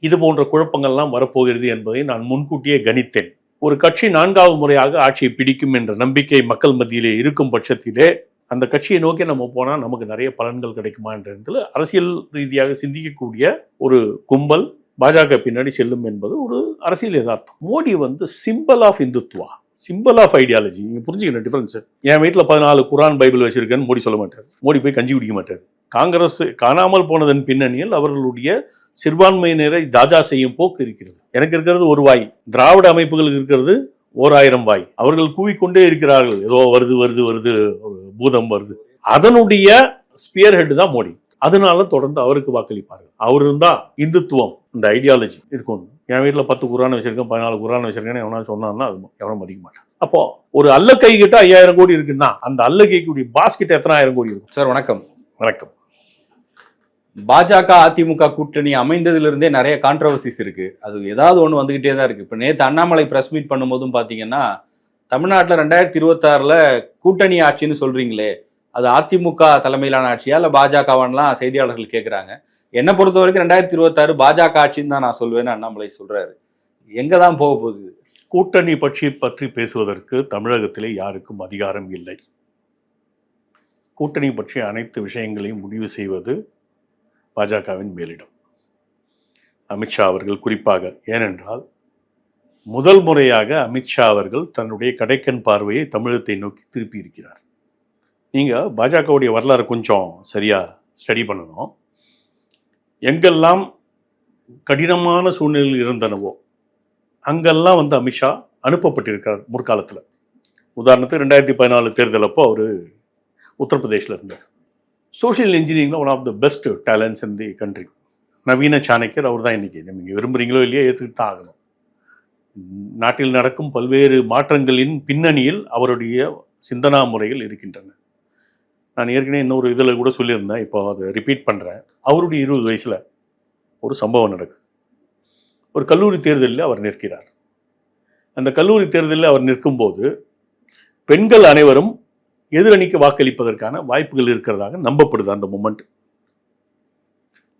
இது போன்ற குழப்பங்கள்லாம் வரப்போகிறது என்பதை நான் முன்கூட்டியே கணித்தேன். ஒரு கட்சி நான்காவது முறையாக ஆட்சியை பிடிக்கும் என்ற நம்பிக்கை மக்கள் மத்தியிலே இருக்கும் பட்சத்திலே அந்த கட்சியை நோக்கி நம்ம போனால் நமக்கு நிறைய பலன்கள் கிடைக்குமா என்றதில் அரசியல் ரீதியாக சிந்திக்கக்கூடிய ஒரு கும்பல் பாஜக பின்னாடி செல்லும் என்பது ஒரு அரசியல் யதார்த்தம். மோடி வந்து symbol of Hindutva. Symbol of ideology நீங்கள் புரிஞ்சுக்கணும் டிஃப்ரென்ஸு என் வீட்டில் பதினாலு குரான் பைபிள் வச்சிருக்கேன்னு மோடி சொல்ல மாட்டார். மோடி போய் கஞ்சி குடிக்க மாட்டார். காங்கிரஸ் காணாமல் போனதன் பின்னணியில் அவர்களுடைய சிறுபான்மையினரை தாஜா செய்யும் போக்கு இருக்கிறது. எனக்கு இருக்கிறது ஒரு வாய். திராவிட அமைப்புகளுக்கு இருக்கிறது ஓர் ஆயிரம் வாய். அவர்கள் கூவிக்கொண்டே இருக்கிறார்கள். ஏதோ வருது வருது வருது ஒரு பூதம் வருது. அதனுடைய ஸ்பியர் ஹெட் தான் மோடி. அதனால தொடர்ந்து அவருக்கு வாக்களிப்பார்கள். அவர் தான் இந்துத்துவம் இந்த ஐடியாலஜி இருக்கும் என் வீட்டில் பத்து குரான் வச்சிருக்கேன் பதினாலு குரான் வச்சிருக்கேன்னு எவனா சொன்னான்னா அது எவனும் மதிக்க மாட்டான். அப்போ ஒரு அல்ல கை கிட்ட ஐயாயிரம் கோடி இருக்குன்னா அந்த அல்ல கைக்குடைய பாஸ் கிட்ட எத்தனை ஆயிரம் கோடி இருக்கும்? சார் வணக்கம். வணக்கம். பாஜக அதிமுக கூட்டணி அமைந்ததிலிருந்தே நிறைய கான்ட்ரவர்சிஸ் இருக்கு. அது ஏதாவது ஒன்று வந்துகிட்டே தான் இருக்கு. இப்போ நேற்று அண்ணாமலை பிரஸ் மீட் பண்ணும்போதும் பார்த்தீங்கன்னா தமிழ்நாட்டில் ரெண்டாயிரத்தி இருபத்தாறுல கூட்டணி ஆட்சின்னு சொல்றீங்களே அது அதிமுக தலைமையிலான ஆட்சியா இல்லை பாஜகவான்லாம் செய்தியாளர்கள் கேட்குறாங்க என்னை பொறுத்த வரைக்கும் ரெண்டாயிரத்தி இருபத்தாறு பாஜக ஆட்சின்னு தான் நான் சொல்வேன்னு அண்ணாமலை சொல்றாரு. எங்க தான் போக போகுது? கூட்டணி பற்றி பற்றி பேசுவதற்கு தமிழகத்திலே யாருக்கும் அதிகாரம் இல்லை. கூட்டணி பற்றிய அனைத்து விஷயங்களையும் முடிவு செய்வது பாஜகவின் மேலிடம். அமித்ஷா அவர்கள் குறிப்பாக ஏனென்றால் முதல் முறையாக அமித்ஷா அவர்கள் தன்னுடைய கடைக்கண் பார்வையை தமிழகத்தை நோக்கி திருப்பி நீங்கள் பாஜகவுடைய வரலாறு கொஞ்சம் சரியாக ஸ்டடி பண்ணணும். எங்கெல்லாம் கடினமான சூழ்நிலையில் இருந்தனவோ அங்கெல்லாம் வந்து அமித்ஷா அனுப்பப்பட்டிருக்கார் முற்காலத்தில். உதாரணத்துக்கு ரெண்டாயிரத்தி பதினாலு தேர்தல் அப்போ அவர் உத்தரப்பிரதேசில் இருந்தார். Social இன்ஜினியரிங்கில் one of the best talents in the country நவீன சாணக்கியர் அவர் தான் இன்றைக்கி நீங்கள் விரும்புகிறீங்களோ இல்லையோ ஏற்றுக்கிட்டு தான் ஆகணும். நாட்டில் நடக்கும் பல்வேறு மாற்றங்களின் பின்னணியில் அவருடைய சிந்தனா முறைகள் இருக்கின்றன. நான் ஏற்கனவே இன்னொரு இதில் கூட சொல்லியிருந்தேன். இப்போ அதை ரிப்பீட் பண்ணுறேன் அவருடைய இருபது வயசில் ஒரு சம்பவம் நடக்குது. ஒரு கல்லூரி தேர்தலில் அவர் நிற்கிறார். அந்த கல்லூரி தேர்தலில் அவர் நிற்கும்போது பெண்கள் அனைவரும் எதிரணிக்கு வாக்களிப்பதற்கான வாய்ப்புகள் இருக்கிறதாக நம்பப்படுது அந்த மூமெண்ட்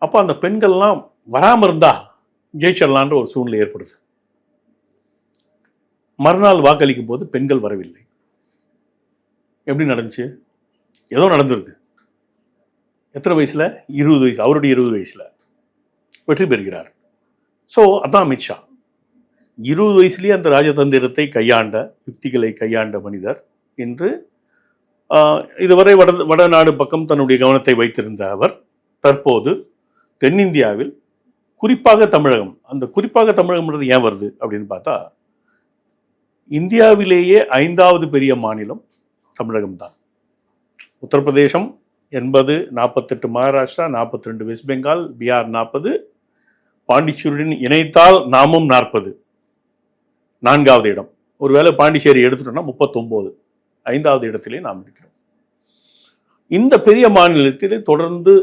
அப்போ அந்த பெண்கள்லாம் வராமல் இருந்தா ஜெயிச்சிடலான்ற ஒரு சூழ்நிலை ஏற்படுது. மறுநாள் வாக்களிக்கும் போது பெண்கள் வரவில்லை. எப்படி நடந்துச்சு? ஏதோ நடந்திருக்கு. எத்தனை வயசுல? இருபது வயசு அவருடைய இருபது வயசுல. வெற்றி பெறுகிறார். ஸோ அதான் அமித்ஷா. இருபது வயசுலேயே அந்த ராஜதந்திரத்தை கையாண்ட யுக்திகளை கையாண்ட மனிதர் என்று ஆஹ், இதுவரை வட வடநாடு பக்கம் தன்னுடைய கவனத்தை வைத்திருந்த அவர் தற்போது தென்னிந்தியாவில் குறிப்பாக தமிழகம் அந்த குறிப்பாக தமிழகம்ன்றது ஏன் வருது அப்படின்னு பார்த்தா இந்தியாவிலேயே ஐந்தாவது பெரிய மாநிலம் தமிழகம் தான் உத்தரப்பிரதேசம் எண்பது நாற்பத்தெட்டு மகாராஷ்டிரா நாற்பத்தி ரெண்டு வெஸ்ட் பெங்கால் பீகார் நாற்பது பாண்டிச்சேரியுடன் இணைத்தால் நாமும் நாற்பது. நான்காவது இடம். ஒருவேளை பாண்டிச்சேரி எடுத்துட்டோம்னா முப்பத்தொம்போது. ஐந்தாவது இடத்திலே நாம் இருக்கிறோம். இந்த பெரிய மாநிலத்திலே தொடர்ந்து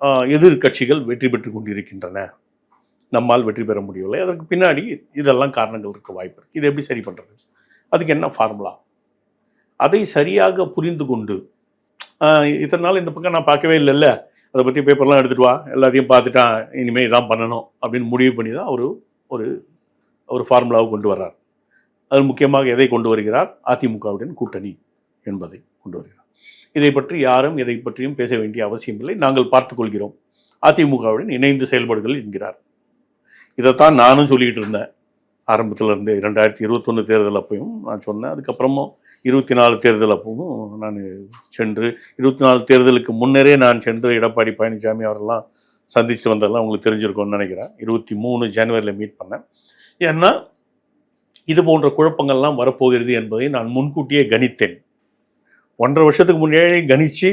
எதிர்கட்சிகள் எதிர்க்கட்சிகள் வெற்றி பெற்று கொண்டிருக்கின்றன. நம்மால் வெற்றி பெற முடியவில்லை. அதற்கு பின்னாடி இதெல்லாம் காரணங்கள் இருக்க வாய்ப்பு இருக்குது இது எப்படி சரி பண்ணுறது அதுக்கு என்ன ஃபார்முலா அதை சரியாக புரிந்து கொண்டு இதனால் இத்தனை நாள் இந்த பக்கம் நான் பார்க்கவே இல்லைல்ல. அதை பற்றி பேப்பர்லாம் எடுத்துட்டு வா. எல்லாத்தையும் பார்த்துட்டான் இனிமேல் இதான் பண்ணணும் அப்படின்னு முடிவு பண்ணி தான் அவர் ஒரு ஒரு ஃபார்முலாவை கொண்டு வர்றார். அது முக்கியமாக எதை கொண்டு வருகிறார்? அதிமுகவுடன் கூட்டணி என்பதை கொண்டு வருகிறார். இதை பற்றி யாரும் எதை பற்றியும் பேச வேண்டிய அவசியம் இல்லை. நாங்கள் பார்த்துக்கொள்கிறோம் அதிமுகவுடன் இணைந்து செயல்பாடுகள் என்கிறார். இதைத்தான் நானும் சொல்லிக்கிட்டு இருந்தேன். ஆரம்பத்தில் இருந்து ரெண்டாயிரத்தி இருபத்தொன்று தேர்தல் அப்பையும் நான் சொன்னேன். அதுக்கப்புறமும் இருபத்தி நாலு தேர்தல் அப்பவும் நான் சென்று இருபத்தி நாலு தேர்தலுக்கு முன்னரே நான் சென்று எடப்பாடி பழனிசாமி அவரெல்லாம் சந்தித்து வந்ததெல்லாம் உங்களுக்கு தெரிஞ்சிருக்கோம்னு நினைக்கிறேன். இருபத்தி மூணு ஜனவரியில் மீட் பண்ணேன். ஏன்னா இது போன்ற குழப்பங்கள்லாம் வரப்போகிறது என்பதை நான் முன்கூட்டியே கணித்தேன். ஒன்றரை வருஷத்துக்கு முன்னாடியே கணித்து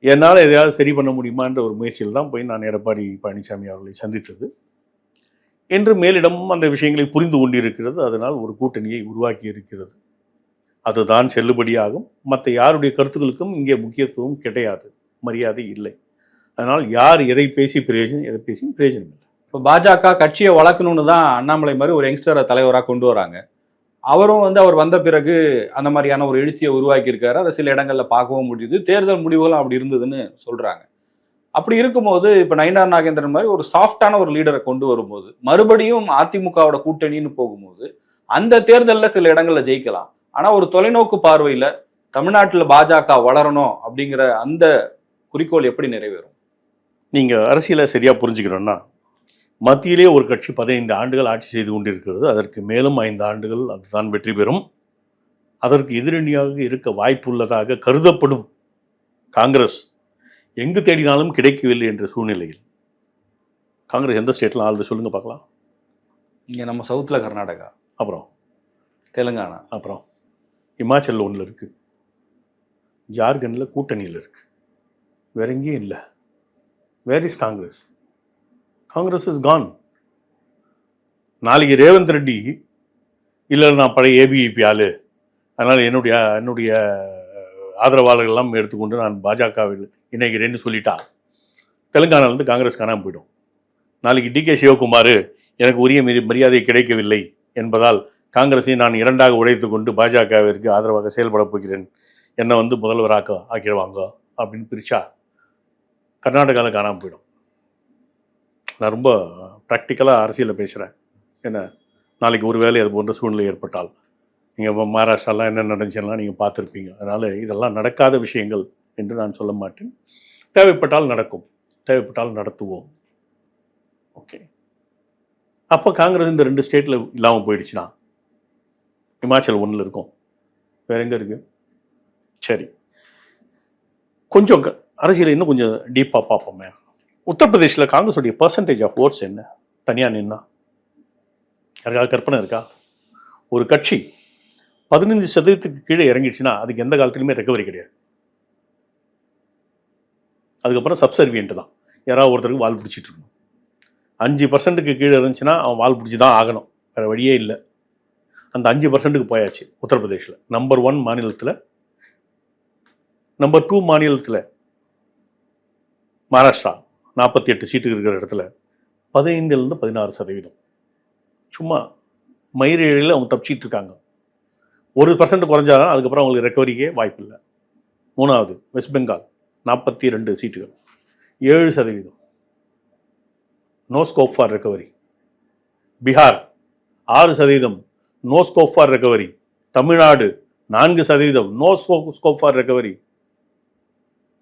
என்னால் எதையாவது சரி பண்ண முடியுமான்ற ஒரு முயற்சியில் தான் போய் நான் எடப்பாடி பழனிசாமி அவர்களை சந்தித்தது. என்று மேலிடம் அந்த விஷயங்களை புரிந்து கொண்டிருக்கிறது. அதனால் ஒரு கூட்டணியை உருவாக்கி இருக்கிறது. அதுதான் செல்லுபடியாகும். மற்ற யாருடைய கருத்துக்களுக்கும் இங்கே முக்கியத்துவம் கிடையாது. மரியாதை இல்லை. அதனால் யார் எதை பேசி பிரயோஜனம் எதை பேசி பிரயோஜனம் இல்லை. இப்போ பாஜக கட்சியை வளர்க்கணும்னு தான் அண்ணாமலை மாதிரி ஒரு யங்ஸ்டரை தலைவராக கொண்டு வராங்க. அவரும் வந்து அவர் வந்த பிறகு அந்த மாதிரியான ஒரு எழுச்சியை உருவாக்கியிருக்காரு. அதை சில இடங்களில் பார்க்கவும் முடியுது. தேர்தல் முடிவுகளும் அப்படி இருந்ததுன்னு சொல்கிறாங்க அப்படி இருக்கும்போது இப்போ நயினார் நாகேந்திரன் மாதிரி ஒரு சாஃப்டான ஒரு லீடரை கொண்டு வரும்போது மறுபடியும் அதிமுகவோட கூட்டணின்னு போகும்போது அந்த தேர்தலில் சில இடங்களில் ஜெயிக்கலாம். ஆனா ஒரு தொலைநோக்கு பார்வையில தமிழ்நாட்டுல பாஜக வளரணும் அப்படிங்கிற அந்த குறிக்கோள் எப்படி நிறைவேறும்? நீங்க அரசியலை சரியா புரிஞ்சுக்கணும்னா மத்தியிலே ஒரு கட்சி பதினைந்து ஆண்டுகள் ஆட்சி செய்து கொண்டிருக்கிறது. அதற்கு மேலும் ஐந்து ஆண்டுகள் அதுதான் வெற்றி பெறும். அதற்கு எதிரணியாக இருக்க வாய்ப்புள்ளதாக கருதப்படும் காங்கிரஸ் எங்கு தேடினாலும் கிடைக்கவில்லை என்ற சூழ்நிலையில். காங்கிரஸ் எந்த ஸ்டேட்ல ஆளுது சொல்லுங்க பார்க்கலாம். இங்க நம்ம சவுத்துல கர்நாடகா. அப்புறம்? தெலுங்கானா. அப்புறம்? இமாச்சல் ஒன்றில் இருக்குது ஜார்க்கண்டில் கூட்டணியில் இருக்குது வேற எங்கேயும் இல்லை. Where is Congress Congress is gone நாளைக்கு ரேவந்த் ரெட்டி இல்லை நான் பழைய ஏபிஇபி ஆளு. அதனால் என்னுடைய என்னுடைய ஆதரவாளர்கள்லாம் எடுத்துக்கொண்டு நான் பாஜகவில் இணைகிறேன்னு சொல்லிட்டா. தெலுங்கானாலேருந்து காங்கிரஸ் காணாமல் போயிடும். நாளைக்கு டி கே சிவகுமார் எனக்கு உரிய மரியாதை கிடைக்கவில்லை என்பதால் காங்கிரஸை நான் இரண்டாக உழைத்து கொண்டு பாஜகவிற்கு ஆதரவாக செயல்பட போகிறேன். என்னை வந்து முதல்வராக்க ஆக்கிடுவாங்க அப்படின்னு பிரிச்சா கர்நாடகாவில் காணாமல் போயிடும். நான் ரொம்ப ப்ராக்டிக்கலாக அரசியலில் பேசுகிறேன் என்ன நாளைக்கு ஒரு வேளை அது போன்ற சூழ்நிலை ஏற்பட்டால் நீங்கள் மகாராஷ்டிராலாம் என்ன நடந்துச்சுலாம் நீங்கள் பார்த்துருப்பீங்க. அதனால் இதெல்லாம் நடக்காத விஷயங்கள் என்று நான் சொல்ல மாட்டேன். தேவைப்பட்டால் நடக்கும். தேவைப்பட்டால் நடத்துவோம். ஓகே. அப்போ காங்கிரஸ் இந்த ரெண்டு ஸ்டேட்டில் இல்லாமல் போயிடுச்சுன்னா இமாச்சல் ஒன்றில் இருக்கும். வேற எங்கே இருக்கு? சரி. கொஞ்சம் க- அரசியலை இன்னும் கொஞ்சம் டீப்பாக பார்ப்போமே. உத்தரப்பிரதேசில் காங்கிரஸுடைய பர்சன்டேஜ் ஆஃப் ஓட்ஸ் என்ன? தனியாக நின்னா. யாருக்காவது கற்பனை இருக்கா? ஒரு கட்சி பதினைந்து சதவீதத்துக்கு கீழே இறங்கிடுச்சுன்னா அதுக்கு எந்த காலத்துலையுமே ரெக்கவரி கிடையாது. அதுக்கப்புறம் சப்சர்வியன்ட் தான். யாராவது ஒருத்தருக்கு வால் பிடிச்சிட்டு இருக்கணும். அஞ்சு பர்சன்ட்டுக்கு கீழே இருந்துச்சுன்னா அவன் வால் பிடிச்சி தான் ஆகணும். வேறு வழியே இல்லை. அந்த அஞ்சு பர்சன்ட்டுக்கு போயாச்சு உத்தரப்பிரதேசில் நம்பர் ஒன் மாநிலத்தில். நம்பர் டூ மாநிலத்தில் மகாராஷ்டிரா நாற்பத்தி எட்டு சீட்டு இருக்கிற இடத்துல பதினைந்துலேருந்து பதினாறு சதவீதம். சும்மா மயிரிழையில் அவங்க தப்பிச்சிட்டு இருக்காங்க. ஒரு பர்சன்ட் குறைஞ்சாதான் அதுக்கப்புறம் அவங்களுக்கு ரெக்கவரிக்கே வாய்ப்பு இல்லை மூணாவது வெஸ்ட் பெங்கால் நாற்பத்தி ரெண்டு சீட்டுகள். ஏழு சதவீதம். No scope for recovery Bihar ஆறு சதவீதம். No scope for recovery Tamil Nadu நான்கு சதவீதம். No scope scope for recovery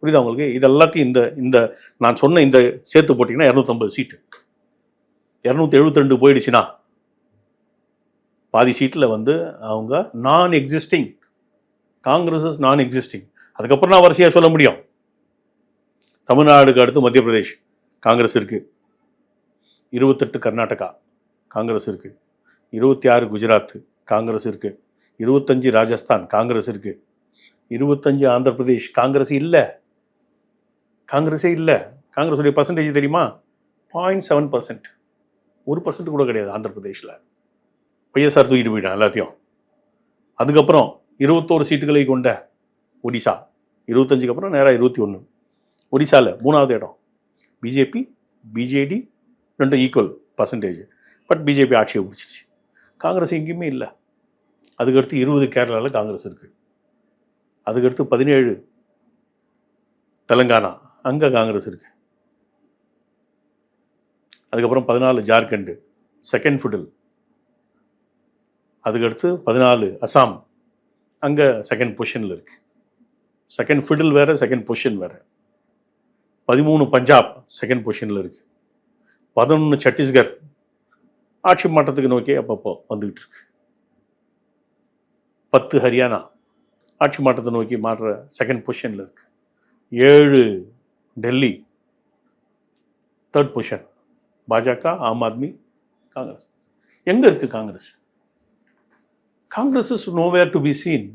புரியுதா உங்களுக்கு? இது எல்லாத்தையும் இந்த இந்த நான் சொன்ன இந்த சேர்த்து போட்டிங்கன்னா இரநூத்தம்பது சீட்டு இரநூத்தி எழுபத்தி ரெண்டு போயிடுச்சுன்னா பாதி சீட்டில் வந்து அவங்க non existing Congress is non existing அதுக்கப்புறம் நான் வரிசையாக சொல்ல முடியும். தமிழ்நாடுக்கு அடுத்து மத்திய பிரதேஷ் காங்கிரஸ் இருக்குது இருபத்தெட்டு கர்நாடகா காங்கிரஸ் இருக்குது இருபத்தி ஆறு குஜராத் காங்கிரஸ் இருக்கு. இருபத்தஞ்சு ராஜஸ்தான் காங்கிரஸ் இருக்கு. இருபத்தஞ்சு ஆந்திர பிரதேஷ் காங்கிரஸ் இல்லை. காங்கிரஸே இல்லை. காங்கிரஸுடைய பர்சன்டேஜ் தெரியுமா? பாயிண்ட் செவன் பர்சன்ட் ஒரு பர்சன்ட் கூட கிடையாது ஆந்திர பிரதேஷில். ஒய்எஸ்ஆர் தூக்கிட்டு போயிட்டான் எல்லாத்தையும். அதுக்கப்புறம் இருபத்தோரு சீட்டுகளை கொண்ட ஒடிசா. இருபத்தஞ்சுக்கு அப்புறம் நேராக இருபத்தி ஒன்று ஒடிசாவில் மூணாவது இடம். பிஜேபி பிஜேடி ரெண்டும் ஈக்குவல் பர்சன்டேஜ் பட் பிஜேபி ஆட்சியை பிடிச்சிருச்சு காங்கிரஸ் எங்கேயுமே இல்லை. அதுக்கடுத்து இருபது கேரளாவில் காங்கிரஸ் இருக்குது அதுக்கடுத்து பதினேழு தெலங்கானா அங்கே காங்கிரஸ் இருக்குது அதுக்கப்புறம் பதினாலு ஜார்க்கண்டு செகண்ட் ஃபுடில் அதுக்கடுத்து பதினாலு அசாம் அங்கே செகண்ட் பொசிஷனில் இருக்குது செகண்ட் ஃபிடில் வேறு செகண்ட் பொசிஷன் வேறு. பதிமூணு பஞ்சாப் செகண்ட் பொசிஷனில் இருக்குது பதினொன்று சத்தீஸ்கர் ஆட்சி மாற்றத்துக்கு நோக்கி அப்பப்போ வந்துக்கிட்டு இருக்கு பத்து ஹரியானா ஆட்சி மாற்றத்தை நோக்கி மாற்ற செகண்ட் பொசிஷனில் இருக்கு. ஏழு டெல்லி தேர்ட் பொசிஷன் பாஜக ஆம் ஆத்மி காங்கிரஸ். எங்கே இருக்குது Congress? Congress is nowhere to be seen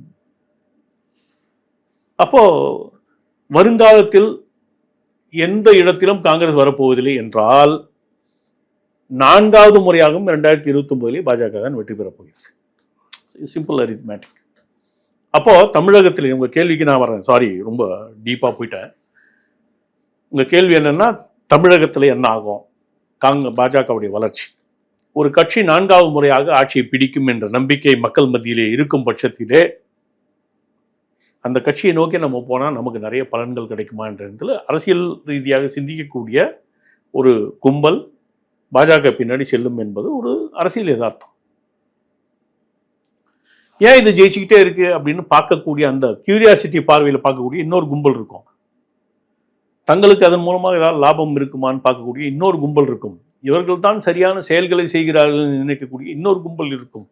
அப்போ வருங்காலத்தில் எந்த இடத்திலும் காங்கிரஸ் வரப்போவதில்லை என்றால் நான்காவது முறையாகவும் ரெண்டாயிரத்தி இருபத்தி ஒன்பதுலேயே பாஜக தான் வெற்றி பெறப் போகிறது. சிம்பிள் அரித்மேட்டிக் அப்போது தமிழகத்தில் உங்கள் கேள்விக்கு நான் வரேன் சாரி ரொம்ப டீப்பாக போயிட்டேன். உங்கள் கேள்வி என்னென்னா தமிழகத்தில் என்ன ஆகும்? காங்க பாஜகவுடைய வளர்ச்சி. ஒரு கட்சி நான்காவது முறையாக ஆட்சியை பிடிக்கும் என்ற நம்பிக்கை மக்கள் மத்தியிலே இருக்கும் பட்சத்திலே அந்த கட்சியை நோக்கி நம்ம போனால் நமக்கு நிறைய பலன்கள் கிடைக்குமான்றதுல அரசியல் ரீதியாக சிந்திக்கக்கூடிய ஒரு கும்பல் பாஜக பின்னாடி செல்லும் என்பது ஒரு அரசியல் யதார்த்தம். ஏன் இது ஜெயிச்சுக்கிட்டே இருக்கு அப்படின்னு பார்க்கக்கூடிய அந்த கியூரியாசிட்டி பார்வையில் பார்க்கக்கூடிய இன்னொரு கும்பல் இருக்கும். தங்களுக்கு அதன் மூலமாக ஏதாவது லாபம் இருக்குமான்னு பார்க்கக்கூடிய இன்னொரு கும்பல் இருக்கும். இவர்கள் தான் சரியான செயல்களை செய்கிறார்கள் நினைக்கக்கூடிய இன்னொரு கும்பல் இருக்கும்.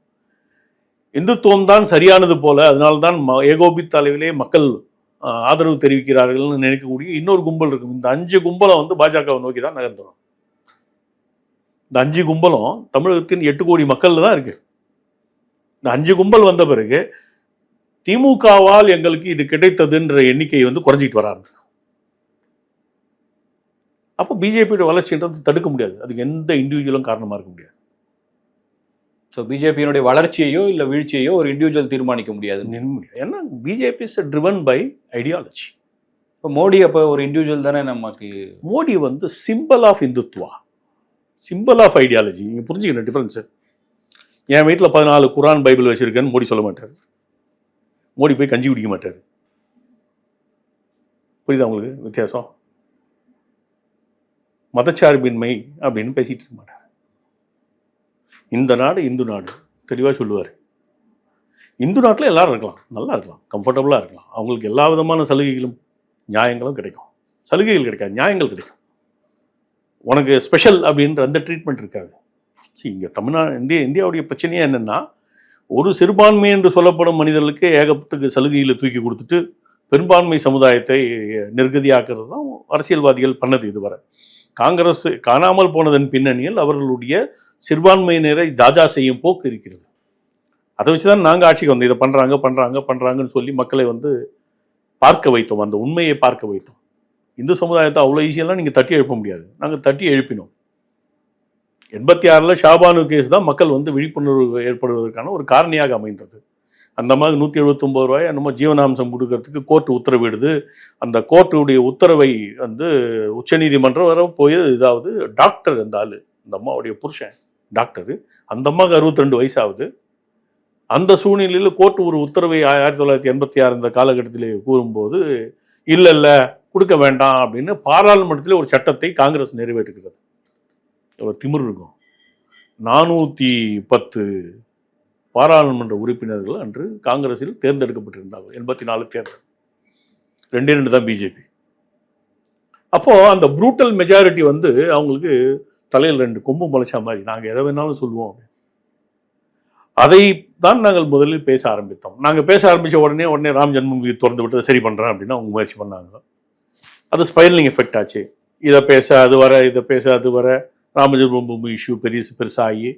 இந்துத்துவம் தான் சரியானது போல அதனால்தான் ம- ஏகோபித்த அளவிலே மக்கள் ஆதரவு தெரிவிக்கிறார்கள்னு நினைக்கக்கூடிய இன்னொரு கும்பல் இருக்கும். இந்த அஞ்சு கும்பலை வந்து பாஜகவை நோக்கி தான் நகர்ந்துடும் இந்த அஞ்சு கும்பலும் தமிழகத்தின் எட்டு கோடி மக்கள்ல தான் இருக்கு. இந்த அஞ்சு கும்பல் வந்த பிறகு திமுகவால் எங்களுக்கு இது கிடைத்ததுன்ற எண்ணிக்கை வந்து குறைஞ்சிட்டு வர ஆரம்பிக்கும் அப்போ பிஜேபியோட வளர்ச்சின்றது தடுக்க முடியாது. அதுக்கு எந்த இண்டிவிஜுவலும் காரணமா இருக்க முடியாது. ஸோ பிஜேபியினுடைய வளர்ச்சியையோ இல்லை வீழ்ச்சியையோ ஒரு இண்டிவிஜுவல் தீர்மானிக்க முடியாது. ஏன்னா BJP is driven by ideology இப்போ மோடி அப்போ ஒரு இண்டிவிஜுவல் தானே நமக்கு மோடி வந்து symbol of Hindutva symbol of ideology நீங்கள் புரிஞ்சுக்கணும் டிஃப்ரென்ஸு என் வீட்டில் பதினாலு குரான் பைபிள் வச்சுருக்கேன்னு மோடி சொல்ல மாட்டார். மோடி போய் கஞ்சி குடிக்க மாட்டார். புரியுதா உங்களுக்கு வித்தியாசம்? மதச்சார்பின்மை அப்படின்னு பேசிகிட்டு இருக்க மாட்டார். இந்த நாடு இந்து நாடு. தெளிவாக சொல்லுவார். இந்து நாட்டில் எல்லோரும் இருக்கலாம். நல்லா இருக்கலாம். கம்ஃபர்டபுளாக இருக்கலாம். அவங்களுக்கு எல்லா விதமான சலுகைகளும் நியாயங்களும் கிடைக்கும். சலுகைகள் கிடைக்காது. நியாயங்கள் கிடைக்கும். உனக்கு ஸ்பெஷல் அப்படின்ற அந்த ட்ரீட்மெண்ட் இருக்காது. ஸோ இங்கே தமிழ்நாடு இந்திய இந்தியாவுடைய பிரச்சனையே என்னென்னா ஒரு சிறுபான்மை என்று சொல்லப்படும் மனிதர்களுக்கு ஏகப்பத்துக்கு சலுகையில் தூக்கி கொடுத்துட்டு பெரும்பான்மை சமுதாயத்தை நிர்கதியாக்குறது தான் அரசியல்வாதிகள் பண்ணது இதுவரை. காங்கிரஸ் காணாமல் போனதன் பின்னணியில் அவர்களுடைய சிறுபான்மையினரை தாஜா செய்யும் போக்கு இருக்கிறது. அதை வச்சு தான் நாங்கள் ஆட்சிக்கு வந்தோம். இதை பண்ணுறாங்க பண்ணுறாங்க பண்ணுறாங்கன்னு சொல்லி மக்களை வந்து பார்க்க வைத்தோம். அந்த உண்மையை பார்க்க வைத்தோம். இந்து சமுதாயத்தை அவ்வளோ ஈஸியெல்லாம் நீங்கள் தட்டி எழுப்ப முடியாது. நாங்கள் தட்டி எழுப்பினோம். எண்பத்தி ஆறில் ஷாபானு கேஸ் தான் மக்கள் வந்து விழிப்புணர்வு ஏற்படுவதற்கான ஒரு காரணியாக அமைந்தது. அந்த மாதிரி நூற்றி எழுபத்தொம்பது ரூபாய் நம்ம ஜீவனாம்சம் கொடுக்கறதுக்கு கோர்ட் உத்தரவிடுது. அந்த கோர்ட்டுடைய உத்தரவை வந்து உச்சநீதிமன்றம் வர போய் இதாவது டாக்டர் இந்த ஆள் இந்த அம்மாவுடைய புருஷன் டாக்டர் அந்த அம்மாவுக்கு அறுபத்தி ரெண்டு வயசாகுது. அந்த சூழ்நிலையில் கோர்ட் ஒரு உத்தரவை ஆயிரத்தி தொள்ளாயிரத்தி எண்பத்தி ஆறு இந்த காலகட்டத்தில் கூறும்போது இல்லை இல்லை கொடுக்க வேண்டாம் அப்படின்னு பாராளுமன்றத்தில் ஒரு சட்டத்தை காங்கிரஸ் நிறைவேற்றுகிறது. எவ்வளோ திமிர் இருக்கும். நானூற்றி பத்து பாராளுமன்ற உறுப்பினர்கள் அன்று காங்கிரஸில் தேர்ந்தெடுக்கப்பட்டிருந்தார்கள். எண்பத்தி நாலு தேர்தல். ரெண்டே ரெண்டு தான் பிஜேபி அப்போது அந்த ப்ரூட்டல் மெஜாரிட்டி வந்து அவங்களுக்கு தலையில் ரெண்டு கொம்பு முளைச்சா மாதிரி நாங்கள் எதை வேணாலும் சொல்லுவோம் அதை தான் நாங்கள் முதலில் பேச ஆரம்பித்தோம். நாங்கள் பேச ஆரம்பித்த உடனே உடனே ராம் ஜென்மபூமி திறந்து விட்டு சரி பண்ணுறேன் அப்படின்னு அவங்க முயற்சி பண்ணாங்க. அது ஸ்பைரலிங் எஃபெக்ட் ஆச்சு. இதை பேச அது வர இதை பேச அது வர ராமஜென்ம பூமி இஷ்யூ பெரிய பெருசாகி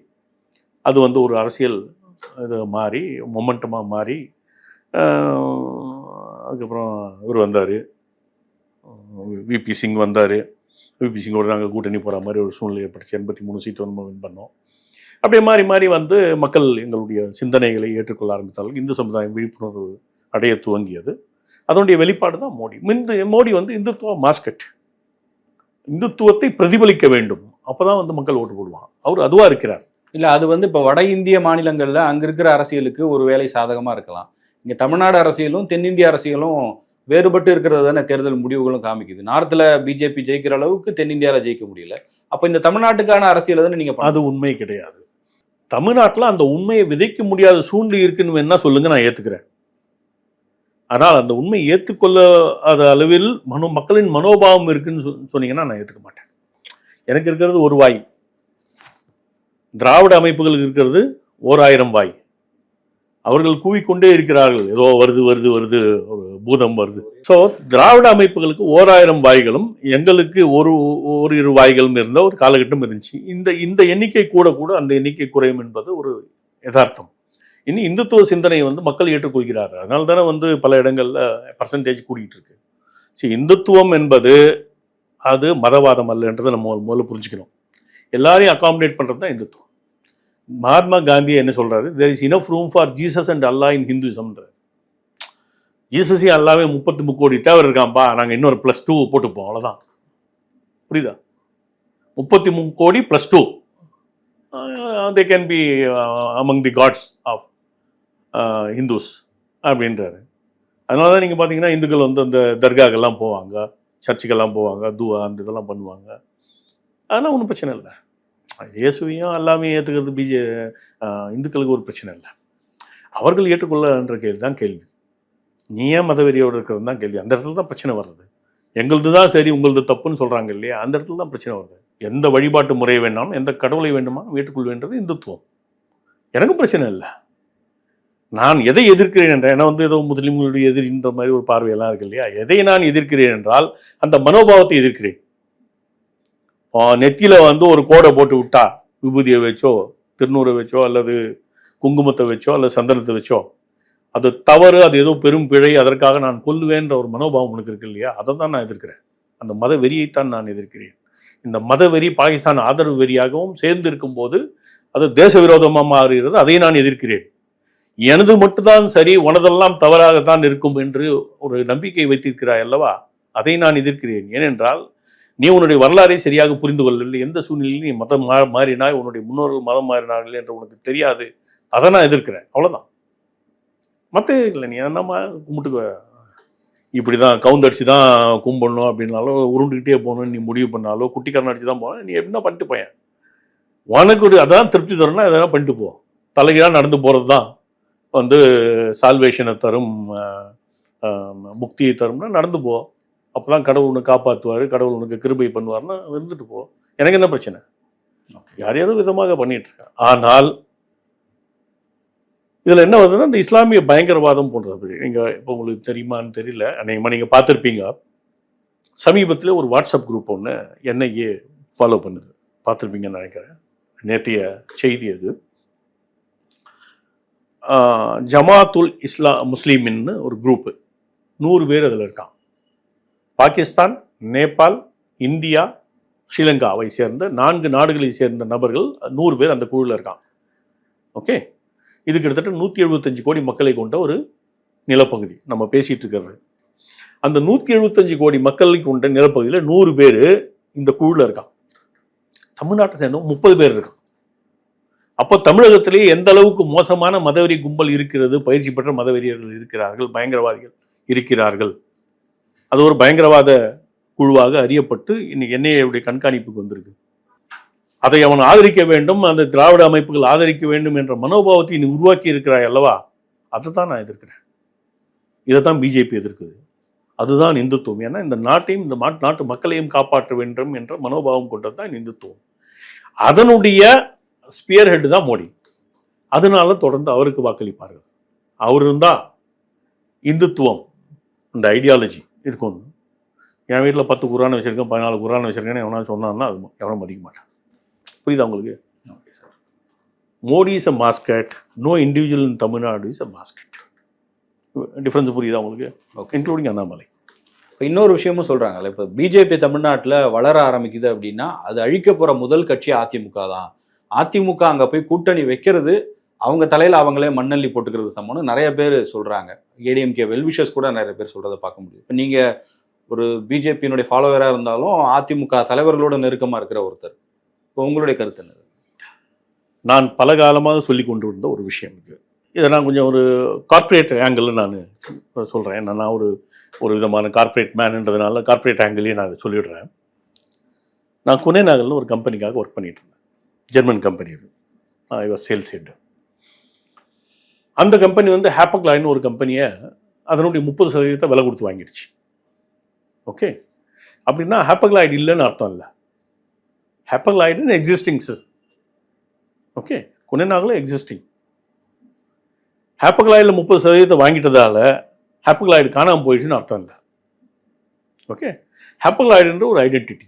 அது வந்து ஒரு அரசியல் இது மாறி மொமெண்டமாக மாறி அதுக்கப்புறம் இவர் வந்தார். விபி சிங் வந்தார். விபி சிங்கோட நாங்கள் கூட்டணி போகிற மாதிரி ஒரு சூழ்நிலை ஏற்பட்டுச்சு. எண்பத்தி மூணு சீட் வந்து வின் பண்ணோம். அப்படியே மாறி மாறி வந்து மக்கள் எங்களுடைய சிந்தனைகளை ஏற்றுக்கொள்ள ஆரம்பித்தார்கள். இந்து சமுதாயம் விழிப்புணர்வு அடைய துவங்கியது. அதனுடைய வெளிப்பாடு தான் மோடி. இந்த மோடி வந்து இந்துத்துவ மாஸ்கட். இந்துத்துவத்தை பிரதிபலிக்க வேண்டும். அப்பதான் வந்து மக்கள் ஓட்டு போடுவான் அவர் அதுவா இருக்கிறார். இல்ல அது வந்து இப்போ வட இந்திய மாநிலங்கள்ல அங்க இருக்கிற அரசியலுக்கு ஒரு வேலை சாதகமா இருக்கலாம். இங்க தமிழ்நாடு அரசியலும் தென்னிந்திய அரசியலும் வேறுபட்டு இருக்கிறது தானே தேர்தல் முடிவுகளும் காமிக்குது. நார்த்ல பிஜேபி ஜெயிக்கிற அளவுக்கு தென்னிந்தியால ஜெயிக்க முடியல. அப்ப இந்த தமிழ்நாட்டுக்கான அரசியல் தானே நீங்க அது உண்மை கிடையாது. தமிழ்நாட்டில் அந்த உண்மையை விதைக்க முடியாத சூழ்நிலை இருக்குன்னு வேணா சொல்லுங்க நான் ஏத்துக்கிறேன். ஆனால் அந்த உண்மை ஏற்றுக்கொள்ளாத அளவில் மனோ மக்களின் மனோபாவம் இருக்குன்னு சொ- சொன்னீங்கன்னா நான் ஏற்றுக்க மாட்டேன். எனக்கு இருக்கிறது ஒரு வாய். திராவிட அமைப்புகளுக்கு இருக்கிறது ஓர் ஆயிரம் வாய். அவர்கள் கூவிக்கொண்டே இருக்கிறார்கள். ஏதோ வருது வருது வருது ஒரு பூதம் வருது. ஸோ திராவிட அமைப்புகளுக்கு ஓராயிரம் வாய்களும் எங்களுக்கு ஒரு ஒரு இரு வாய்களும் இருந்த ஒரு காலகட்டம் இருந்துச்சு. இந்த இந்த எண்ணிக்கை கூட கூட அந்த எண்ணிக்கை குறையும் என்பது ஒரு யதார்த்தம். இனி இந்துத்துவ சிந்தனையை வந்து மக்கள் ஏற்றுக்கொள்கிறார்கள். அதனால தானே வந்து பல இடங்களில் பர்சன்டேஜ் கூடிட்டு இருக்கு. ஸோ இந்துத்துவம் என்பது அது மதவாதம் அல்லன்றதை நம்ம முதல்ல புரிஞ்சுக்கணும். எல்லாரையும் அகாமடேட் பண்ணுறது தான் இந்துத்துவம். மகாத்மா காந்தியை என்ன சொல்கிறாரு there is enough room for Jesus and Allah in ஹிந்துசம்ன்ற ஜீசஸையும் அல்லாவே முப்பத்தி முக்கோடி தேவர் இருக்காம்பா? நாங்கள் இன்னொரு ப்ளஸ் டூ போட்டுப்போம். அவ்வளோதான் புரியுதா? முப்பத்தி கோடி plus two they can be among the gods of Hindus அப்படின்றாரு. அதனால தான் நீங்கள் பார்த்தீங்கன்னா இந்துக்கள் வந்து அந்த தர்காக்கெல்லாம் போவாங்க சர்ச்சுக்கெல்லாம் போவாங்க துவா அந்த இதெல்லாம் பண்ணுவாங்க. அதெல்லாம் ஒன்றும் பிரச்சனை இல்லை. இயேசுவையும் எல்லாமே ஏற்றுக்கிறது பிஜே இந்துக்களுக்கு ஒரு பிரச்சனை இல்லை. அவர்கள் ஏற்றுக்கொள்ளன்ற கேள்வி தான் கேள்வி. நீ ஏன் மதவெறியோடு இருக்கிறது தான் கேள்வி. அந்த இடத்துல தான் பிரச்சனை வருது. எங்களது தான் சரி உங்களது தப்புன்னு சொல்கிறாங்க இல்லையா? அந்த இடத்துல தான் பிரச்சனை வருது. எந்த வழிபாட்டு முறை வேணாலும் எந்த கடவுளை வேண்டுமானும் ஏற்றுக்கொள்ள வேண்டியது இந்துத்துவம். எனக்கும் பிரச்சனை இல்லை. நான் எதை எதிர்க்கிறேன் என்றால் ஏன்னா வந்து ஏதோ முஸ்லீம்களுடைய எதிரின்ற மாதிரி ஒரு பார்வையெல்லாம் இருக்கு இல்லையா? எதை நான் எதிர்க்கிறேன் என்றால் அந்த மனோபாவத்தை எதிர்க்கிறேன். நெத்தியில் வந்து ஒரு கோடை போட்டு விட்டா விபூதியை வச்சோ திருநூறை வச்சோ அல்லது குங்குமத்தை வச்சோ அல்லது சந்தனத்தை வச்சோ அது தவறு அது ஏதோ பெரும் பிழை அதற்காக நான் கொல்லுவேன்ற ஒரு மனோபாவம் உனக்கு இருக்கு இல்லையா? அதை தான் நான் எதிர்க்கிறேன். அந்த மத வெறியைத்தான் நான் எதிர்க்கிறேன். இந்த மத வெறி பாகிஸ்தான் ஆதரவு வெறியாகவும் சேர்ந்து இருக்கும்போது அது தேச விரோதமாக மாறுகிறது அதை நான் எதிர்க்கிறேன். எனது மட்டும்தான் சரி உனதெல்லாம் தவறாகத்தான் இருக்கும் என்று ஒரு நம்பிக்கை வைத்திருக்கிறாய் அல்லவா? அதை நான் எதிர்க்கிறேன். ஏனென்றால் நீ உன்னுடைய வரலாறை சரியாக புரிந்து கொள்ளவில்லை. எந்த சூழ்நிலையில் நீ மதம் மா மாறினாய் உன்னுடைய முன்னோர்கள் மதம் மாறினார்கள் என்று உனக்கு தெரியாது. அதை நான் எதிர்க்கிறேன். அவ்வளோதான் மற்ற இல்லை. நீ என்னம்மா கும்பிட்டுக்க? இப்படி தான் கவுந்தடிச்சு தான் கும்பிடணும் அப்படின்னாலோ உருண்டுக்கிட்டே போகணும்னு நீ முடிவு பண்ணாலோ குட்டிக்காரன் அடிச்சு தான் போகணும் நீ எப்படின்னா பண்ணிட்டு போயேன். உனக்கு ஒரு அதான் திருப்தி தரணும்னா எதனா பண்ணிட்டு போ. தலைகீழாக நடந்து போகிறது தான் வந்து சால்வேஷனை தரும் முக்தியை தரும்னா நடந்து போ. அப்பதான் கடவுள் உன்னை காப்பாற்றுவார் கடவுள் உனக்கு கிருபை பண்ணுவார்னா இருந்துட்டு போ. எனக்கு என்ன பிரச்சனை? யார் யாரோ விதமாக பண்ணிட்டு இருக்காங்க ஆனால் இதுல என்ன வருதுன்னா இந்த இஸ்லாமிய பயங்கரவாதம் போன்றது நீங்க இப்போ உங்களுக்கு தெரியுமான்னு தெரியல. அநேகமா நீங்க பார்த்துருப்பீங்க. சமீபத்தில் ஒரு வாட்ஸ்அப் குரூப் ஒன்று என்ஐஏ ஃபாலோ பண்ணுது. பார்த்துருப்பீங்கன்னு நினைக்கிறேன். நேற்றைய செய்தி அது. ஜமாத்துல் இஸ்லா முஸ்லீமின்னு ஒரு குரூப்பு நூறு பேர் அதில் இருக்கான். பாகிஸ்தான் நேபாள் இந்தியா ஸ்ரீலங்காவை சேர்ந்த நான்கு நாடுகளை சேர்ந்த நபர்கள் நூறு பேர் அந்த குழுவில் இருக்கான். ஓகே? இது கிட்டத்தட்ட நூற்றி எழுபத்தஞ்சு கோடி மக்களை கொண்ட ஒரு நிலப்பகுதி நம்ம பேசிகிட்டு இருக்கிறது. அந்த நூற்றி எழுபத்தஞ்சு கோடி மக்களை கொண்ட நிலப்பகுதியில் நூறு பேர் இந்த குழுவில் இருக்கான். தமிழ்நாட்டை சேர்ந்தவங்க முப்பது பேர் இருக்கான். அப்போ தமிழகத்திலேயே எந்த அளவுக்கு மோசமான மதவெறி கும்பல் இருக்கிறது பயிற்சி பெற்ற மதவெறியர்கள் இருக்கிறார்கள் பயங்கரவாதிகள் இருக்கிறார்கள். அது ஒரு பயங்கரவாத குழுவாக அறியப்பட்டு இன்னைக்கு என்ஐஏவுடைய கண்காணிப்புக்கு வந்திருக்கு. அதை அவன் ஆதரிக்க வேண்டும் அந்த திராவிட அமைப்புகள் ஆதரிக்க வேண்டும் என்ற மனோபாவத்தை நீ உருவாக்கி இருக்கிறாய் அல்லவா? அதை தான் நான் எதிர்க்கிறேன். இதை தான் பிஜேபி எதிர்க்குது. அதுதான் இந்துத்துவம். ஏன்னா இந்த நாட்டையும் இந்த நாட்டு நாட்டு மக்களையும் காப்பாற்ற வேண்டும் என்ற மனோபாவம் கொண்டது தான் இந்துத்துவம். அதனுடைய ஸ்பியர் ஹெட் தான் மோடி. அதனால தொடர்ந்து அவருக்கு வாக்களிப்பார்கள். அவர் இருந்தால் இந்துத்துவம் இந்த ஐடியாலஜி இருக்கும். என் வீட்டில் பத்து குரான் வச்சிருக்கேன் பதினாலு குரான் வச்சிருக்கேன்னு எவனா சொன்னான்னா அது எவனும் மதிக்க மாட்டான். புரியுதா உங்களுக்கு? Modi is a mascot no individual in Tamil Nadu is a mascot difference புரியுதா உங்களுக்கு? Okay including Annamalai. இப்போ இன்னொரு விஷயமும் சொல்றாங்கல்ல இப்போ பிஜேபி தமிழ்நாட்டில் வளர ஆரம்பிக்குது அப்படின்னா அது அழிக்க போற முதல் கட்சி அதிமுக தான். அதிமுக அங்கே போய் கூட்டணி வைக்கிறது அவங்க தலையில் அவங்களே மண்ணள்ளி போட்டுக்கிறது சமம்னு நிறைய பேர் சொல்கிறாங்க ஏடிஎம்கே வெல்விஷஸ் கூட நிறைய பேர் சொல்கிறத பார்க்க முடியும். இப்போ நீங்கள் ஒரு பிஜேபியினுடைய ஃபாலோவராக இருந்தாலும் அதிமுக தலைவர்களோட நெருக்கமாக இருக்கிற ஒருத்தர். இப்போ உங்களுடைய கருத்து என்னது? நான் பல காலமாக சொல்லி கொண்டு இருந்த ஒரு விஷயம் இது. இதை நான் கொஞ்சம் ஒரு கார்ப்பரேட் ஆங்கிள் நான் சொல்கிறேன் நான் ஒரு ஒரு விதமான கார்ப்பரேட் மேனுன்றதுனால கார்ப்பரேட் ஆங்கிளையும் நான் சொல்லிடுறேன். நான் குனே நகரில் ஒரு கம்பெனிக்காக ஒர்க் பண்ணிகிட்டு இருந்தேன். ஜெர்மன் கம்பெனி அது. ஐ வாஸ் சேல்ஸ் ஹெட் அந்த கம்பெனி வந்து ஹேப்பக்லாயின் ஒரு கம்பெனியை அதனுடைய முப்பது சதவீதத்தை விலை கொடுத்து வாங்கிடுச்சு. ஓகே அப்படின்னா ஹேப்பக்லாய்டு இல்லைன்னு அர்த்தம் இல்லை. ஹேப்பக்லாய்டுன்னு எக்ஸிஸ்டிங் சார் ஓகே குனேநாகில் எக்ஸிஸ்டிங் ஹேப்பக்லாய்டில் முப்பது சதவீதத்தை வாங்கிட்டதால ஹேப்பக்லாய்டு காணாமல் போயிடுச்சுன்னு அர்த்தம் இல்லை. ஓகே ஹேப்பக்லாய்டுன்ற ஒரு ஐடென்டிட்டி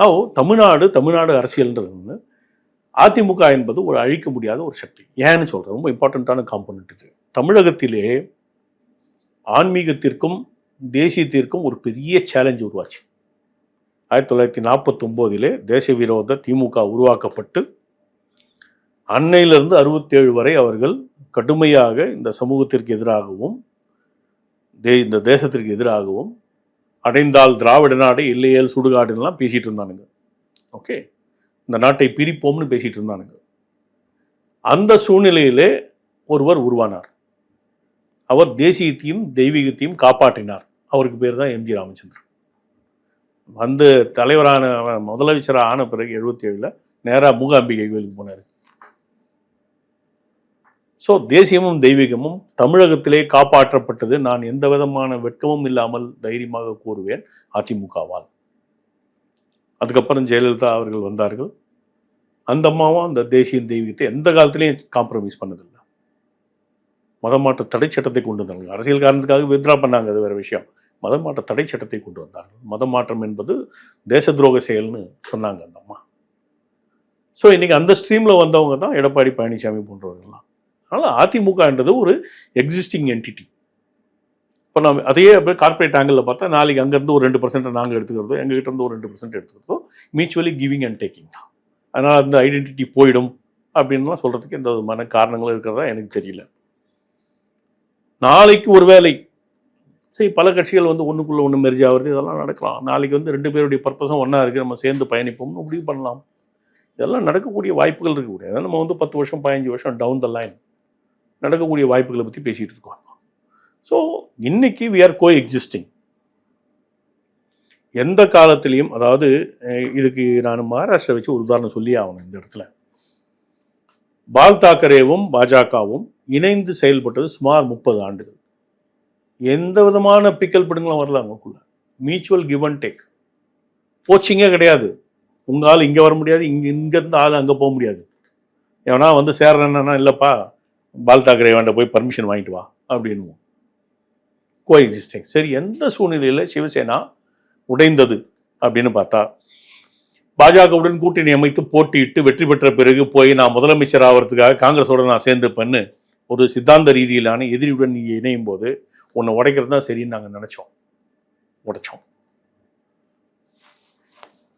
ஓ தமிழ்நாடு தமிழ்நாடு அரசியல்ன்றது வந்து அதிமுக என்பது ஒரு அழிக்க முடியாத ஒரு சக்தி. ஏன்னு சொல்கிறேன் ரொம்ப இம்பார்ட்டண்ட்டான காம்பனண்ட் இது. தமிழகத்திலே ஆன்மீகத்திற்கும் தேசியத்திற்கும் ஒரு பெரிய சேலஞ்ச் உருவாச்சு. ஆயிரத்தி தொள்ளாயிரத்தி நாற்பத்தொம்போதிலே தேச விரோத திமுக உருவாக்கப்பட்டு அன்னையிலிருந்து அறுபத்தேழு வரை அவர்கள் கடுமையாக இந்த சமூகத்திற்கு எதிராகவும் தே இந்த தேசத்திற்கு எதிராகவும் அடைந்தால் திராவிட நாடு இல்லையேல் சுடுகாடுன்னெலாம் பேசிகிட்டு இருந்தானுங்க. ஓகே இந்த நாட்டை பிரிப்போம்னு பேசிட்டு இருந்தானுங்க அந்த சூழ்நிலையிலே ஒருவர் உருவானார். அவர் தேசியத்தையும் தெய்வீகத்தையும் காப்பாற்றினார். அவருக்கு பேர் தான் எம்ஜி ராமச்சந்திரன். வந்து தலைவரான முதலமைச்சராக ஆன பிறகு எழுபத்தி ஏழில் நேராக மூகாம்பிகை கோயிலுக்கு போனார். ஸோ தேசியமும் தெய்வீகமும் தமிழகத்திலே காப்பாற்றப்பட்டது. நான் எந்த விதமான வெட்கமும் இல்லாமல் தைரியமாக கூறுவேன். அதிமுகவால். அதுக்கப்புறம் ஜெயலலிதா அவர்கள் வந்தார்கள். அந்த அம்மாவும் அந்த தேசிய தெய்வீகத்தை எந்த காலத்துலேயும் காம்ப்ரமைஸ் பண்ணதில்லை. மதம் மாற்ற தடை சட்டத்தை கொண்டு வந்தாங்க அரசியல் காரணத்துக்காக வித்ரா பண்ணாங்க அது வேற விஷயம். மதம் மாற்ற தடை சட்டத்தை கொண்டு வந்தார்கள். மதம் மாற்றம் என்பது தேச துரோக செயல்னு சொன்னாங்க அந்த அம்மா. ஸோ இன்றைக்கி அந்த ஸ்ட்ரீமில் வந்தவங்க தான் எடப்பாடி பழனிசாமி போன்றவர்கள்லாம். அதனால் அதிமுகன்றது ஒரு எக்ஸிஸ்டிங் என்டிட்டி இப்போ நம்ம அதையே அப்படியே கார்ப்பரேட் ஆங்கிளில் பார்த்தா நாளைக்கு அங்கேருந்து ஒரு ரெண்டு பர்சன்ட் நாங்கள் எடுத்துக்கிறதோ எங்ககிட்ட இருந்து ஒரு ரெண்டு பர்சன்ட் எடுத்துக்கிறதோ மியூச்சுவலி கிவிங் அண்ட் டேக்கிங் தான். அதனால் அந்த ஐடென்டிட்டி போயிடும் அப்படின்லாம் சொல்கிறதுக்கு எந்த விதமான காரணங்களும் இருக்கிறதா எனக்கு தெரியல. நாளைக்கு ஒரு வேலை சரி பல கட்சிகள் வந்து ஒன்றுக்குள்ளே ஒன்று மெர்ஜ் ஆகிறது இதெல்லாம் நடக்கலாம். நாளைக்கு வந்து ரெண்டு பேருடைய பர்பஸும் ஒன்றா இருக்குது நம்ம சேர்ந்து பயணிப்போம்னு முடிவு பண்ணலாம். இதெல்லாம் நடக்கக்கூடிய வாய்ப்புகள் இருக்கக்கூடிய அதாவது நம்ம வந்து பத்து வருஷம் பதினஞ்சு வருஷம் டவுன் த லைன் நடக்கக்கூடிய வாய்ப்புகளை பற்றி பேசிகிட்டு இருக்கோம். ஸோ இன்னைக்கு வி ஆர் கோ எக்ஸிஸ்டிங் எந்த காலத்திலையும் அதாவது இதுக்கு நான் மகாராஷ்டிரா வச்சு ஒரு உதாரணம் சொல்லி ஆகணும் இந்த இடத்துல. பால் தாக்கரேவும் பாஜகவும் இணைந்து செயல்பட்டது சுமார் முப்பது ஆண்டுகள். எந்த விதமான பிக்கல் பிடுங்களும் வரல அவங்களுக்குள்ள. மியூச்சுவல் கிவ் அண்ட் டேக் கோச்சிங்கே கிடையாது. உங்களால் ஆள் இங்கே வர முடியாது இங்கே இங்கேருந்து ஆள் அங்கே போக முடியாது. எவனா வந்து சேர்றேன்னா இல்லைப்பா பால் தாக்கரே வேண்ட போய் பர்மிஷன் வாங்கிட்டு வா அப்படின்னுவோம். கோ எக்ஸிஸ்டிங் சரி எந்த சூழ்நிலையில் சிவசேனா உடைந்தது அப்படின்னு பார்த்தா பாஜகவுடன் கூட்டணி அமைத்து போட்டியிட்டு வெற்றி பெற்ற பிறகு போய் நான் முதலமைச்சர் ஆகிறதுக்காக காங்கிரஸோட நான் சேர்ந்து பண்ணு ஒரு சித்தாந்த ரீதியிலான எதிரியுடன் நீ இணையும் போது உன்னை உடைக்கிறது தான் சரின்னு நாங்கள் நினச்சோம். உடைச்சோம்.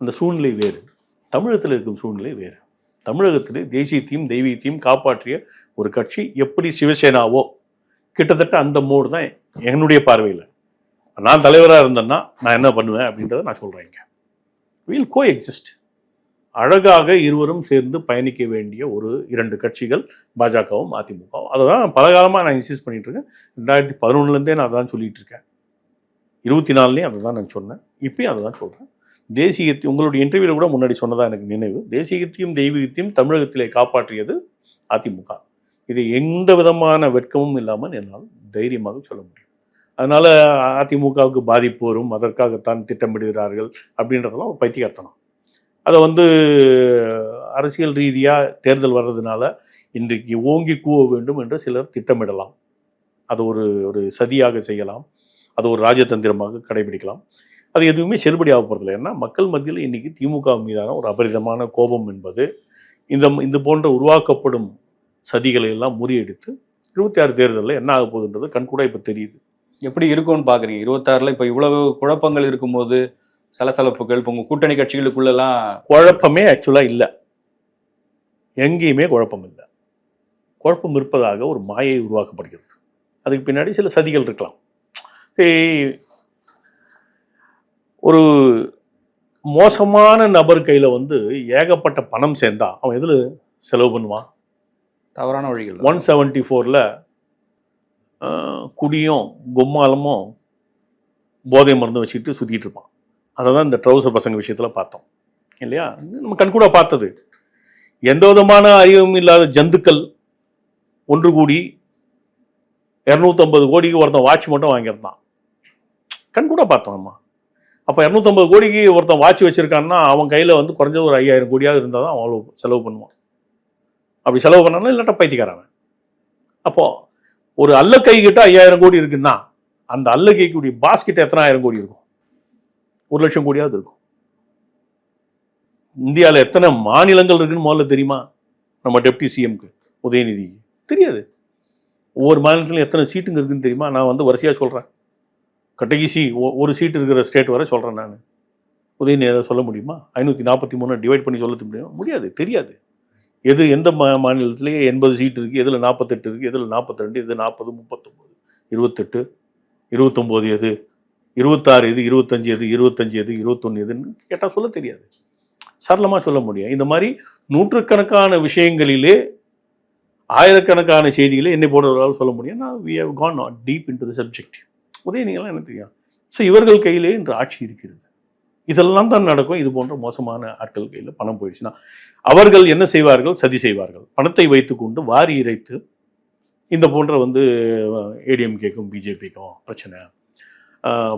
அந்த சூழ்நிலை வேறு. தமிழகத்தில் இருக்கும் சூழ்நிலை வேறு. தமிழகத்தில் தேசியத்தையும் தெய்வீகத்தையும் காப்பாற்றிய ஒரு கட்சி எப்படி சிவசேனாவோ கிட்டத்தட்ட அந்த மூடு தான் என்னுடைய பார்வையில். நான் தலைவராக இருந்தேன்னா நான் என்ன பண்ணுவேன் அப்படின்றத நான் சொல்கிறேன் இங்கே. வில் கோ எக்ஸிஸ்ட் அழகாக இருவரும் சேர்ந்து பயணிக்க வேண்டிய ஒரு இரண்டு கட்சிகள் பாஜகவும் அதிமுகவும். அதை தான் பலகாலமாக நான் இன்சிஸ்ட் பண்ணிகிட்டு இருக்கேன். ரெண்டாயிரத்தி பதினொன்றுலேருந்தே நான் அதான் சொல்லிட்டு இருக்கேன். இருபத்தி நாலுலேயும் அதை தான் நான் சொன்னேன். இப்பயும் அதை தான் சொல்கிறேன் தேசியத்தை உங்களுடைய இன்டர்வியூவில் கூட முன்னாடி சொன்னதாக எனக்கு நினைவு. தேசியத்தையும் தெய்வீகத்தையும் தமிழகத்திலே காப்பாற்றியது அதிமுக. இது எந்த விதமான வெட்கமும் இல்லாமல் என்னால் தைரியமாக சொல்ல முடியும். அதனால் அதிமுகவுக்கு பாதிப்பு வரும் அதற்காகத்தான் திட்டமிடுகிறார்கள் அப்படின்றதெல்லாம் ஒரு பைத்தியக்காரத்தனம். அதை வந்து அரசியல் ரீதியாக தேர்தல் வர்றதுனால இன்றைக்கு ஓங்கி கூவ வேண்டும் என்று சிலர் திட்டமிடலாம். அது ஒரு ஒரு சதியாக செய்யலாம். அது ஒரு ராஜதந்திரமாக கடைபிடிக்கலாம். அது எதுவுமே செல்லுபடியாக போகிறதில்ல ஏன்னா மக்கள் மத்தியில் இன்றைக்கி திமுக மீதான ஒரு அபரிதமான கோபம் என்பது இந்த இது போன்ற உருவாக்கப்படும் சதிகளை எல்லாம் முறியடித்து இருபத்தி ஆறு தேர்தலில் என்ன ஆக போகுதுன்றது கண்கூட இப்போ தெரியுது. எப்படி இருக்கும்னு பாக்குறீங்க? இருபத்தாறுல இப்ப இவ்வளவு குழப்பங்கள் இருக்கும்போது சலசலப்புகள் இப்போ உங்க கூட்டணி கட்சிகளுக்குள்ளெல்லாம் குழப்பமே ஆக்சுவலாக இல்லை. எங்கேயுமே குழப்பம் இல்லை. குழப்பம் இருப்பதாக ஒரு மாயை உருவாக்கப்படுகிறது. அதுக்கு பின்னாடி சில சதிகள் இருக்கலாம். ஒரு மோசமான நபர் கையில் வந்து ஏகப்பட்ட பணம் சேர்ந்தா அவன் எதில் செலவு பண்ணுவான்? தவறான வழிகள் ஒன் செவன்ட்டி ஃபோரில் குடியும் கும்மாலமும் போதை மருந்து வச்சுக்கிட்டு சுற்றிட்டு இருப்பான். அதை தான் இந்த ட்ரௌசர் பசங்க விஷயத்தில் பார்த்தோம். இல்லையா? நம்ம கண்கூட பார்த்தது. எந்த விதமான அறிவும் இல்லாத ஜந்துக்கள் ஒன்று கூடி இரநூத்தம்பது கோடிக்கு ஒருத்தன் வாட்ச் மட்டும் வாங்கியிருந்தான். கண்கூட பார்த்தோம் நம்ம. அப்போ இரநூத்தம்பது கோடிக்கு ஒருத்தன் வாட்ச் வச்சுருக்கான்னா அவன் கையில் வந்து குறைஞ்சது ஒரு ஐயாயிரம் கோடியாக இருந்தால் தான் அவன் அவ்வளோ செலவு பண்ணுவான். அப்படி செலவு பண்ணாலும் இல்லாட்டா பைத்தியக்காரன் அப்போது ஒரு அல்ல கை கிட்ட ஐயாயிரம் கோடி இருக்குன்னா அந்த அல்ல கைக்குடைய பாஸ்கிட்ட எத்தனை ஆயிரம் கோடி இருக்கும்? ஒரு லட்சம் கோடியாவது இருக்கும். இந்தியாவில் எத்தனை மாநிலங்கள் இருக்குன்னு முதல்ல தெரியுமா? நம்ம டெப்டி சிஎம்க்கு உதயநிதிக்கு தெரியாது. ஒவ்வொரு மாநிலத்திலும் எத்தனை சீட்டுங்க இருக்குன்னு தெரியுமா? நான் வந்து வரிசையாக சொல்கிறேன் கட்டகிசி ஒரு சீட் இருக்கிற ஸ்டேட் வரை சொல்கிறேன் நான். உதயநிதி சொல்ல முடியுமா? ஐநூற்றி நாற்பத்தி மூணு டிவைட் பண்ணி சொல்ல முடியும்? முடியாது தெரியாது. எது எந்த மா மாநிலத்திலேயே எண்பது சீட் இருக்குது எதில் நாற்பத்தெட்டு இருக்குது எதில் நாற்பத்தி ரெண்டு எது நாற்பது முப்பத்தொம்போது? இருபத்தெட்டு? இருபத்தொம்போது எது? இருபத்தாறு எது? இருபத்தஞ்சி எது? இருபத்தஞ்சி எது? இருபத்தொன்று எதுன்னு கேட்டால் சொல்ல தெரியாது. சரளமாக சொல்ல முடியும். இந்த மாதிரி நூற்றுக்கணக்கான விஷயங்களிலே ஆயிரக்கணக்கான செய்திகளை என்னை போன்றவர்களால் சொல்ல முடியும். நான் we have gone not deep into the subject உதயநிதிகளாம் என்ன தெரியும்? ஸோ இவர்கள் கையிலே இன்று ஆட்சி இருக்கிறது. இதெல்லாம் தான் நடக்கும். இது போன்ற மோசமான ஆட்கள் கையில் பணம் போயிடுச்சுன்னா அவர்கள் என்ன செய்வார்கள்? சதி செய்வார்கள். பணத்தை வைத்துக்கொண்டு வாரி இறைத்து இந்த போன்ற வந்து ஏடிஎம்கேக்கும் பிஜேபிக்கும் பிரச்சனை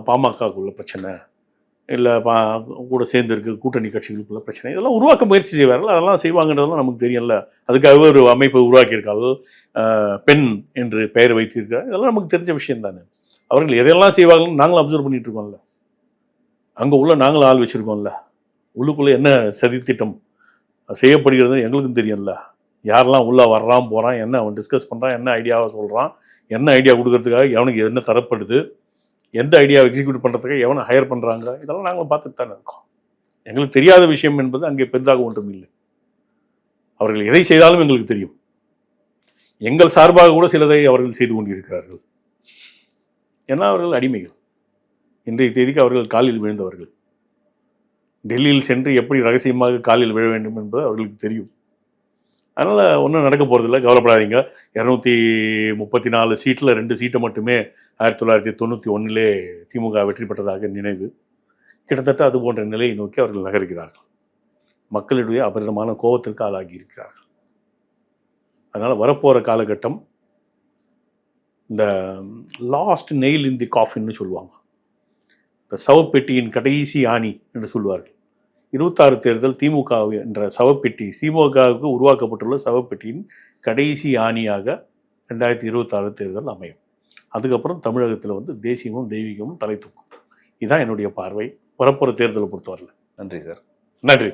பாமகக்குள்ள பிரச்சனை இல்லை பா கூட சேர்ந்து இருக்க கூட்டணி கட்சிகளுக்குள்ள பிரச்சனை இதெல்லாம் உருவாக்க முயற்சி செய்வார்கள். அதெல்லாம் செய்வாங்கன்றதெல்லாம் நமக்கு தெரியல அதுக்காகவே ஒரு அமைப்பை உருவாக்கியிருக்கார்கள் பெண் என்று பெயர் வைத்திருக்கிறார். இதெல்லாம் நமக்கு தெரிஞ்ச விஷயம் தானே அவர்கள் எதையெல்லாம் செய்வார்கள் நாங்களும் அப்சர்வ் பண்ணிட்டு இருக்கோம்ல. அங்கே உள்ள நாங்களும் ஆள் வச்சிருக்கோம்ல. உள்ளுக்குள்ளே என்ன சதித்திட்டம் செய்யப்படுகிறது எங்களுக்கும் தெரியும்ல. யாரெல்லாம் உள்ளே வர்றான் போகிறான் என்ன அவன் டிஸ்கஸ் பண்ணுறான் என்ன ஐடியாவை சொல்கிறான் என்ன ஐடியா கொடுக்கறதுக்காக எவனுக்கு என்ன தரப்படுது எந்த ஐடியாவை எக்ஸிக்யூட் பண்ணுறதுக்காக எவனை ஹையர் பண்ணுறாங்க இதெல்லாம் நாங்கள் பார்த்துட்டு தானே இருக்கோம். எங்களுக்கு தெரியாத விஷயம் என்பது அங்கே பெரிதாக ஒன்றும் இல்லை. அவர்கள் எதை செய்தாலும் எங்களுக்கு தெரியும். எங்கள் சார்பாக கூட சிலதை அவர்கள் செய்து கொண்டிருக்கிறார்கள். ஏன்னா அவர்கள் அடிமைகள். இன்றைய தேதிக்கு அவர்கள் காலில் விழுந்தவர்கள். டெல்லியில் சென்று எப்படி ரகசியமாக காலில் விழ வேண்டும் என்பது அவர்களுக்கு தெரியும். அதனால் ஒன்றும் நடக்க போகிறதில்ல கவலைப்படாதீங்க. இரநூத்தி முப்பத்தி நாலு சீட்டில் ரெண்டு சீட்டை மட்டுமே ஆயிரத்தி தொள்ளாயிரத்தி தொண்ணூற்றி ஒன்றிலே திமுக வெற்றி பெற்றதாக நினைவு. கிட்டத்தட்ட அது போன்ற நிலையை நோக்கி அவர்கள் நகர்கிறார்கள். மக்களுடைய அபரிதமான கோபத்திற்கு ஆளாகி இருக்கிறார்கள். அதனால் வரப்போகிற காலகட்டம் இந்த லாஸ்ட் நெயில் இன் தி காஃபின்னு சொல்லுவாங்க. சவப்பெட்டியின் கடைசி ஆணி என்று சொல்வார்கள். இருபத்தாறு தேர்தல் திமுக என்ற சவப்பெட்டி திமுகவுக்கு உருவாக்கப்பட்டுள்ள சவப்பெட்டியின் கடைசி ஆணியாக ரெண்டாயிரத்தி இருபத்தாறு தேர்தல் அமையும். அதுக்கப்புறம் தமிழகத்தில் வந்து தேசியமும் தெய்வீகமும் தலை தூக்கும். இதுதான் என்னுடைய பார்வை. வரப்போகிற தேர்தலை பொறுத்தவரையில். நன்றி சார். நன்றி.